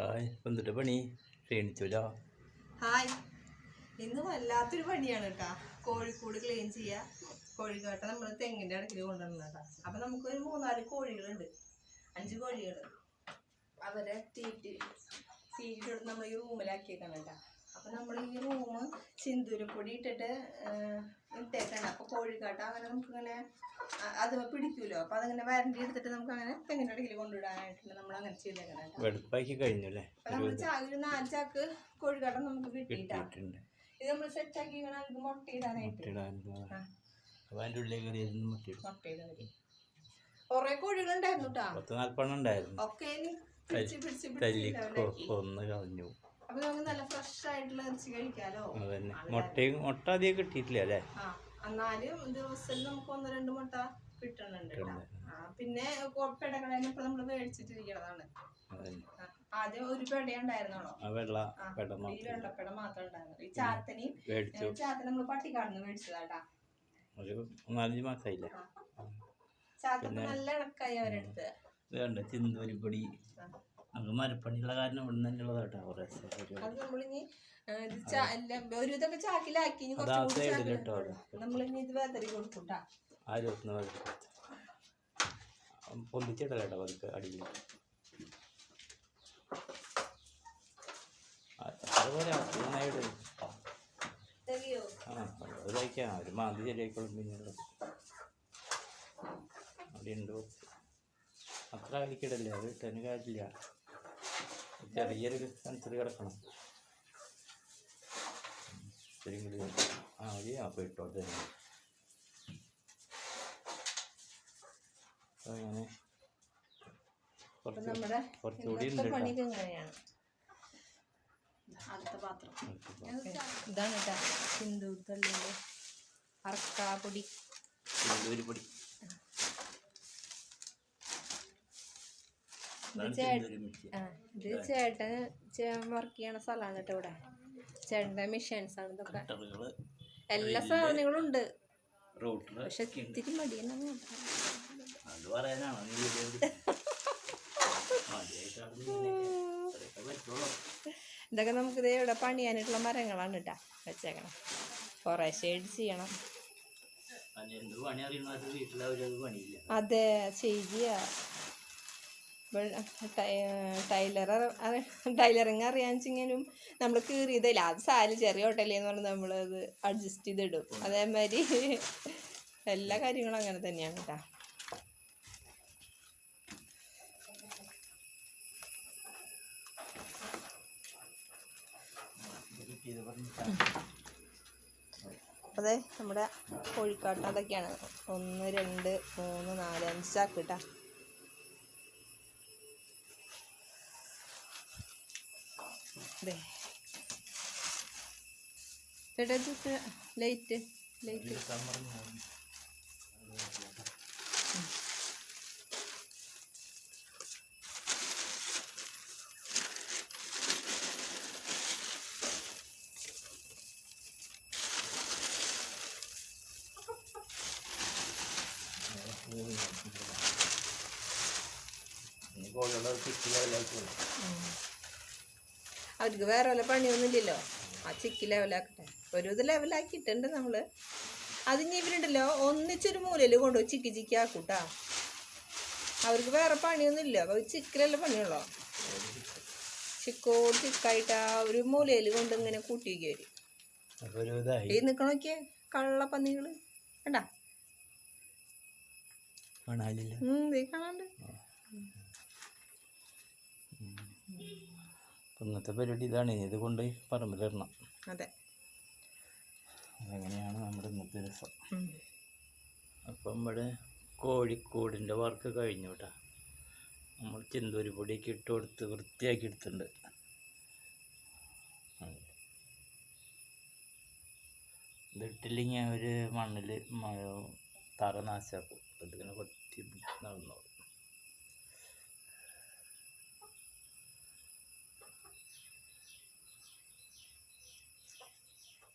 Hi എന്തൊരു പണി? ക്ഷീണിച്ചില്ല ഹായ്. ഇന്ന് വല്ലാത്തൊരു പണിയാണ് കേട്ടാ കോഴിക്കൂട് ക്ലീൻ ചെയ്യുക കോഴിക്കാട്ട നമ്മൾ തെങ്ങിന്റെ അടുക്കിൽ കൊണ്ടുവന്നതാ അപ്പൊ നമുക്കൊരു മൂന്നാൽ കോഴികളുണ്ട്. അഞ്ച് കോഴികൾ അവരെ തീറ്റി തീറ്റിട്ട് നമ്മൾ ഈ റൂമിലാക്കിയേക്കാണ് കേട്ടാ അപ്പൊ നമ്മൾ ഈ റൂം സിന്ദൂരപ്പൊടി ഇട്ടിട്ട് ഇട്ടേക്കണം ഇട്ടേക്കാണ് അപ്പൊ കോഴിക്കാട്ട അങ്ങനെ നമുക്കിങ്ങനെ അത് പിടിക്കൂലോ. അപ്പൊ അതങ്ങനെ വരണ്ടി എടുത്തിട്ട് നമുക്ക് അങ്ങനെ തെങ്ങിന്റെ ഇടയിൽ കൊണ്ടുവിടാനായിട്ടുണ്ട് നമ്മൾ അങ്ങനെ ചെയ്തേക്കണം കഴിഞ്ഞു അല്ലേ നമ്മൾ നാല് ചാക്ക് കോഴിക്കാട്ട നമുക്ക് കിട്ടിയിട്ടാ. കിട്ടിയിട്ടുണ്ട്. ഇത് നമ്മൾ സെറ്റ് ആക്കി നമുക്ക് മുട്ട ഇടാനായിട്ട് മുട്ടയിടാനുള്ള ആ. അപ്പോൾ അതിന്റെ ഉള്ളിലേക്ക് കയറിയിരുന്നു മുട്ടയിടും. മുട്ട ഇടാൻ കൊറേ കോഴികളുണ്ടായിരുന്നു കേട്ടോ. പത്ത് നാൽപ്പെണ്ണം ഉണ്ടായിരുന്നു. ഒക്കെ കൊന്ന് കളഞ്ഞു. അപ്പൊ നമുക്ക് നല്ല ഫ്രഷ് ആയിട്ടുള്ള ഇറച്ചി കഴിക്കാലോ? അതന്നെ. മുട്ടയും മുട്ട അധികം കിട്ടിയിട്ടില്ല അല്ലേ? എന്നാലും ദിവസം നമുക്ക് ഒന്ന് രണ്ട് മുട്ട കിട്ടുന്നുണ്ട് പിന്നെ മേടിച്ചിട്ടിരിക്കണതാണ്. ആദ്യം ഒരു പെട ഉണ്ടായിരുന്നോളോ? ഈ മാത്രം. വെള്ളപ്പെട മാത്രം ഉണ്ടായിരുന്നു. ഈ ചാത്തനി മേടിച്ചു. ചാത്തൻ നമ്മൾ പട്ടിക്കാടുന്ന് മേടിച്ചതാട്ടാ. ഒരു നാലഞ്ച് മാസമായില്ല ചാത്തൻ നല്ല ഇണക്കായി അവരെടുത്ത്. കണ്ട ചിന്തൂരിപ്പൊടി പണിയുള്ള കാരണം ഇവിടെ തന്നെ ഉള്ളതാ കേട്ടോ കുറേ അത് നമ്മളിനി ആ, ഇത് ചാ- എല്ലാം ചാക്കിലാക്കി. ഇനി side ഇട്ടോ അവിടെ. നമ്മളിനി ഇത് വെതറി കൊടുക്കൂട്ടാ കേട്ടോ പതുക്കെ അടിയിൽ അതുപോലെ നന്നായിട്ട് ആ. അത് കഴിക്കാം ഒരു മാന്തി ശരിയായിക്കോളും പിന്നീട് അവിടെ ഉണ്ട് കുറച്ച് അത്ര കഴിക്കടല്ലേ അത് ഇട്ടതിന് കാര്യമില്ല. ചെറിയൊരു സെൻസറി കിടക്കണം. ശരിയെങ്കിലും ആ അപ്പോൾ ഇട്ടോട്ടെ അങ്ങനെ കുറച്ചുകൂടി ഇതാണ് കേട്ടാ. സിന്ദൂർ തള്ളിയുടെ അറക്കാപ്പൊടി ഒരു പൊടി. ഇത് ചേട്ടൻ വർക്ക് ചെയ്യണ സ്ഥലമാണ് കേട്ടോ ഇവിടെ. ചേട്ടന്റെ മിഷൻസ് ആണ് ഇതൊക്കെ. എല്ലാ സാധനങ്ങളും ഉണ്ട് പക്ഷെ ഇത്തിരി മടിയെന്നാണ്. ഇതൊക്കെ നമുക്ക് ഇതേ ഇവിടെ പണിയാനായിട്ടുള്ള മരങ്ങളാണ് കേട്ടാ വെച്ചേക്കണം. കുറേ ഷെയ്ഡ് ചെയ്യണം. അതെ ചെയ്യുക. ടൈലർ ടൈലറിങ് അറിയാമെങ്കിലും നമ്മൾ കീറിയതല്ല അത് സാൽ ചെറിയ ഹോട്ടലിൽ പറഞ്ഞ് നമ്മളത് അഡ്ജസ്റ്റ് ചെയ്തിടും. അതേമാതിരി എല്ലാ കാര്യങ്ങളും അങ്ങനെ തന്നെയാണ് കേട്ടോ അതെ നമ്മുടെ കോഴിക്കാട്ട് അതൊക്കെയാണ്. ഒന്ന് രണ്ട് മൂന്ന് നാല് അഞ്ച് ചാക്ക് കേട്ടാ അതെ ചേട്ടാ ഇത് ലൈറ്റ് ലൈറ്റ്. ഇനി കോഴികളുടെ ചിക്കി ലെവലാക്കി അവർക്ക് വേറെ വല്ല പണിയൊന്നുമില്ലല്ലോ ആ ചിക്കി ലെവലാക്കട്ടെ ഒരു ഇത് ലെവലാക്കിയിട്ടുണ്ട് നമ്മൾ അതിന് ഇവരുണ്ടല്ലോ ഒന്നിച്ചൊരു മൂലയിൽ കൊണ്ടുപോയി ചിക്കി ചിക്കി ആക്കൂട്ടാ. അവർക്ക് വേറെ പണിയൊന്നുമില്ല അപ്പോൾ ചിക്കിലല്ല പണിയുള്ളോ. ചിക്കോട് ചിക്കായിട്ട് ആ ഒരു മൂലയിൽ കൊണ്ട് ഇങ്ങനെ കൂട്ടിയൊക്കെ വരും ഈ നിൽക്കണൊക്കെ കള്ളപ്പന്നികൾ കണ്ടാ? കാണാനില്ല. കാണാണ്ട്. ഇന്നത്തെ പരിപാടി ഇതാണ്. ഇത് കൊണ്ട് പറമ്പിലിടണം അതെ. അങ്ങനെയാണ് നമ്മുടെ ഇന്നത്തെ ഉം. അപ്പം ഇവിടെ കോഴിക്കോടിന്റെ വർക്ക് കഴിഞ്ഞു കേട്ടോ. നമ്മൾ ചെന്തൂരി പൊടിയൊക്കെ ഇട്ട് കൊടുത്ത് വൃത്തിയാക്കി എടുത്തിട്ടുണ്ട്. ഉം. ഇതിട്ടില്ലെങ്കിൽ അവർ മണ്ണിൽ തറ നാശാക്കും അതിങ്ങനെ കൊത്തി നടന്നോളും.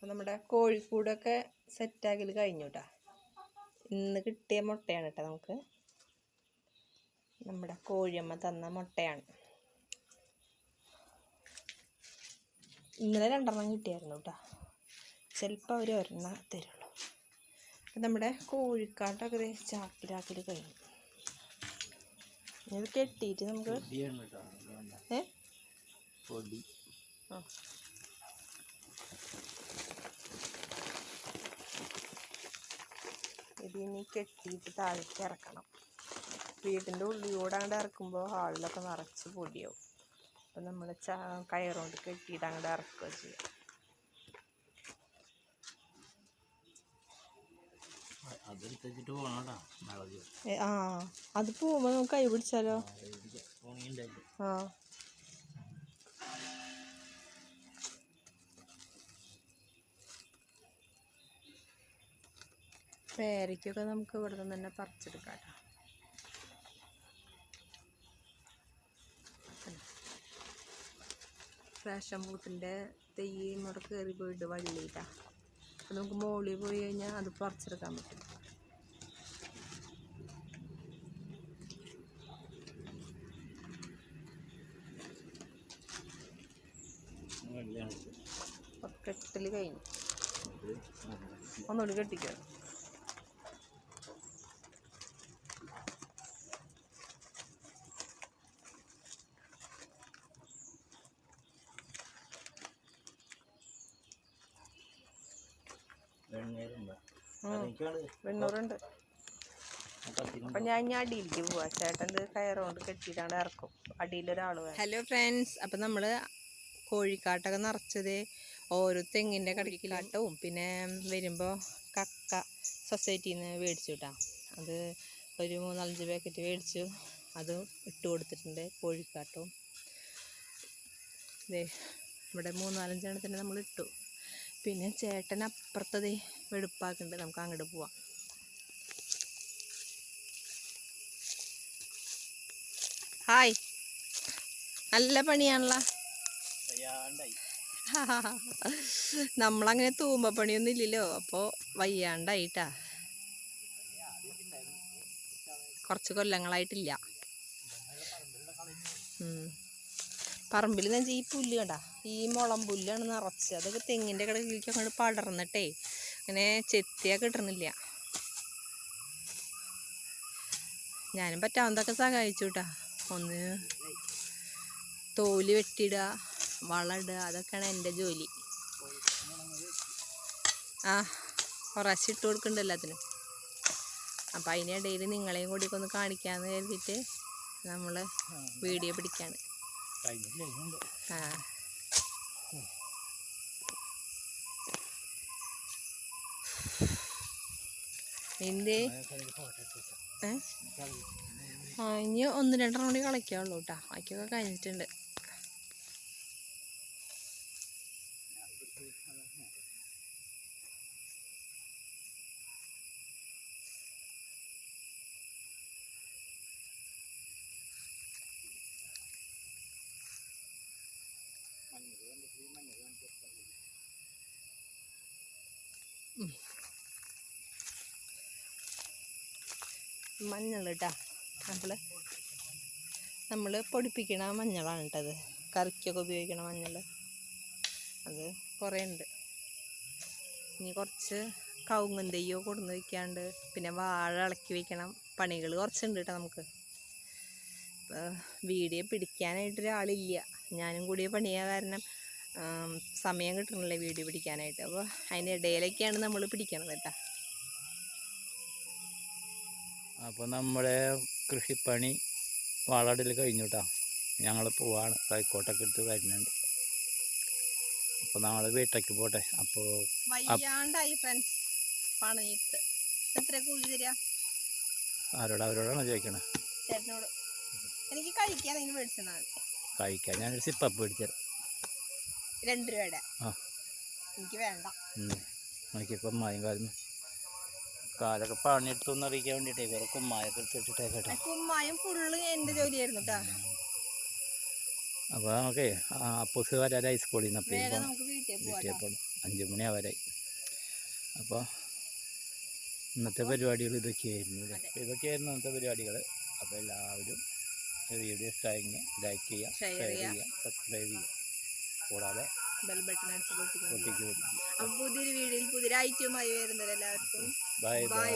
അപ്പോൾ നമ്മുടെ കോഴിക്കൂടൊക്കെ സെറ്റാക്കൽ കഴിഞ്ഞു കേട്ടോ ഇന്ന് കിട്ടിയ മുട്ടയാണ് കേട്ടോ നമുക്ക്. നമ്മുടെ കോഴിയമ്മ തന്ന മുട്ടയാണ്. ഇന്നലെ രണ്ടെണ്ണം കിട്ടിയായിരുന്നു കേട്ടോ ചിലപ്പോൾ അവർ ഒരെണ്ണം തരുള്ളൂ. അപ്പം നമ്മുടെ കോഴിക്കാട്ടൊക്കെ ചാക്കിലാക്കിൽ കഴിഞ്ഞു. ഇത് കെട്ടിയിട്ട് നമുക്ക് ഏ? ആ. ഇത് ഇനി കെട്ടിയിട്ട് താഴേക്ക് ഇറക്കണം. വീടിന്റെ ഉള്ളിലൂടെ അങ്ങോട്ട് ഇറക്കുമ്പോൾ ഹാളിലൊക്കെ നിറച്ച് പൊടിയാവും. അപ്പം നമ്മൾ ച കയറുകൊണ്ട് കെട്ടിയിട്ട് അങ്ങോട്ട് ഇറക്കുക പോകണോടാ ആ അത് പോകുമ്പോൾ നമുക്ക് കൈ പിടിച്ചാലോ? ആ. പേരയ്ക്കൊക്കെ നമുക്ക് ഇവിടെ നിന്ന് തന്നെ പറിച്ചെടുക്കാം ട്ടോ. ഫാഷൻ ഫ്രൂട്ടിന്റെ തെയ്യ് ഇവിടെ കയറി പോയിട്ട് വള്ളിയിട്ടാ. അപ്പം നമുക്ക് മുകളിൽ പോയി കഴിഞ്ഞാൽ അത് പറിച്ചെടുക്കാൻ പറ്റും. കെട്ടൽ കഴിഞ്ഞു. ഒന്നുകൂടി കെട്ടിക്കണം വെണ്ണൂറുണ്ട്. കത്തിക്കൊണ്ട് അപ്പം ഞാൻ ഞാൻ അടിയിലേക്ക് പോവാ. ചേട്ടൻ കയറുകൊണ്ട് ഇറക്കും. അടിയിലൊരാൾ ഹലോ ഫ്രണ്ട്സ് അപ്പം നമ്മൾ കോഴിക്കാട്ടൊക്കെ നിറച്ചത് ഓരോ തെങ്ങിന്റെ കടക്കിലാട്ടവും പിന്നെ വരുമ്പോൾ കക്ക സൊസൈറ്റിയിൽ നിന്ന് മേടിച്ചു കേട്ടോ അത് ഒരു മൂന്നാലഞ്ച് പാക്കറ്റ് മേടിച്ചു. അത് ഇട്ട് കൊടുത്തിട്ടുണ്ട് കോഴിക്കാട്ടവും ദേ ഇവിടെ മൂന്നാലഞ്ചെണ്ണത്തിന് നമ്മൾ ഇട്ടു പിന്നെ ചേട്ടൻ അപ്പുറത്തത് വെടുപ്പാക്കുന്നുണ്ട്. നമുക്ക് അങ്ങോട്ട് പോവാം. ഹായ്. നല്ല പണിയാണല്ലോ? നമ്മളങ്ങനെ തൂമ്പ പണിയൊന്നും ഇല്ലല്ലോ. അപ്പോൾ വയ്യാണ്ടായിട്ടാ. കുറച്ച് കൊല്ലങ്ങളായിട്ടില്ല. പറമ്പിൽ ഞാൻ ഈ പുല്ല് കണ്ട ഈ മുളം പുല്ലാണ് നിറച്ച്. അതൊക്കെ തെങ്ങിന്റെ കിടക്കിലേക്ക് അങ്ങോട്ട് പടർന്നിട്ടേ അങ്ങനെ ചെത്തിയാ കിട്ടണില്ല ഞാനും പറ്റാവുന്നതൊക്കെ സഹായിച്ചു കേട്ടാ ഒന്ന് തോൽ വെട്ടിയിടുക വളമിടുക അതൊക്കെയാണ് എന്റെ ജോലി. ആ കുറച്ച് ഇട്ട് കൊടുക്കുന്നുണ്ട് എല്ലാത്തിനും. അപ്പം അതിനിടയിൽ നിങ്ങളെയും കൂടി ഒന്ന് കാണിക്കാമെന്ന് കരുതിയിട്ട് നമ്മൾ വീഡിയോ പിടിക്കാണ് കഴിഞ്ഞില്ല ഇനിയുണ്ട് ആ നിന്റെ ഏ ആ ഇനി ഒന്ന് രണ്ടെണ്ണം കൂടി കളിക്കാവുള്ളൂ കേട്ടോ ബാക്കിയൊക്കെ കഴിഞ്ഞിട്ടുണ്ട് മഞ്ഞൾ കേട്ടോ നമ്മൾ നമ്മൾ പൊടിപ്പിക്കണ മഞ്ഞളാണ് കേട്ടത് കറിക്കൊക്കെ ഉപയോഗിക്കണ മഞ്ഞൾ അത് കുറേ ഉണ്ട്. ഇനി കുറച്ച് കവുങ്ങും തെയ്യോ കൊടുന്ന് വയ്ക്കാണ്ട് പിന്നെ വാഴ ഇളക്കി വയ്ക്കണം പണികൾ കുറച്ചുണ്ട് കേട്ടോ നമുക്ക്. വീഡിയോ പിടിക്കാനായിട്ട് ഒരാളില്ല ഞാനും കൂടിയ പണിയാ കാരണം സമയം കിട്ടണില്ല വീഡിയോ പിടിക്കാനായിട്ട്. അപ്പോൾ അതിന്റെ ഇടയിലൊക്കെയാണ് നമ്മൾ പിടിക്കണത് കേട്ടോ. അപ്പോൾ നമ്മുടെ കൃഷിപ്പണി വളടിൽ കഴിഞ്ഞു കേട്ടോ ഞങ്ങൾ പോവാണ്. കൈക്കോട്ടൊക്കെ എടുത്ത് വരുന്നുണ്ട്. അപ്പോൾ നമ്മൾ വീട്ടിലേക്ക് പോട്ടെ. അപ്പോൾ വയ്യാണ്ടായി ഫ്രണ്ട്സ് പണിയിട്ട്. എത്ര കൂലി തരിക ആരോട്? അവരോടാണ് ചോദിക്കണേ? ചേട്ടനോട്. എനിക്ക് കഴിക്കാൻ അതിന് മേടിച്ചതാണ് കഴിക്കാൻ ഞാനൊരു സിപ്പപ്പ് പിടിച്ചത് രണ്ട് രൂപയുടെ. ആ. എനിക്ക് വേണ്ട. നോക്കിയപ്പോൾ മായും കാലം കാലൊക്കെ പണിയെടുത്തൊന്ന് അറിയിക്കാൻ വേണ്ടിട്ടേ വേറെ കുമ്മായൊക്കെ എടുത്തിട്ടേ കേട്ടോ. കുമ്മായും ഫുള്ള് എന്റെ ജോലിയായിരുന്നു കേട്ടോ അപ്പോൾ നമുക്കേ അപ്പൂസ് വരാൻ ഹൈസ്കൂളിൽ നിന്ന് അപ്പോൾ വീട്ടിൽ പോകണം അഞ്ച് അപ്പോൾ ഇന്നത്തെ പരിപാടികൾ ഇതൊക്കെയായിരുന്നു ഇതൊക്കെയായിരുന്നു ഇന്നത്തെ പരിപാടികൾ. അപ്പോൾ എല്ലാവരും ഈ വീഡിയോ ഇഷ്ടമായെങ്കിൽ ലൈക്ക് ചെയ്യുക ഷെയർ. ചെയ്യുക സബ്സ്ക്രൈബ് ചെയ്യുക കൂടാതെ ബെൽ ബട്ടൺ അടിച്ച് അപ്പൊ പുതിയൊരു വീഡിയോയിൽ പുതിയൊരു ഐറ്റവുമായി വരുന്നത് എല്ലാവർക്കും ബൈ ബൈ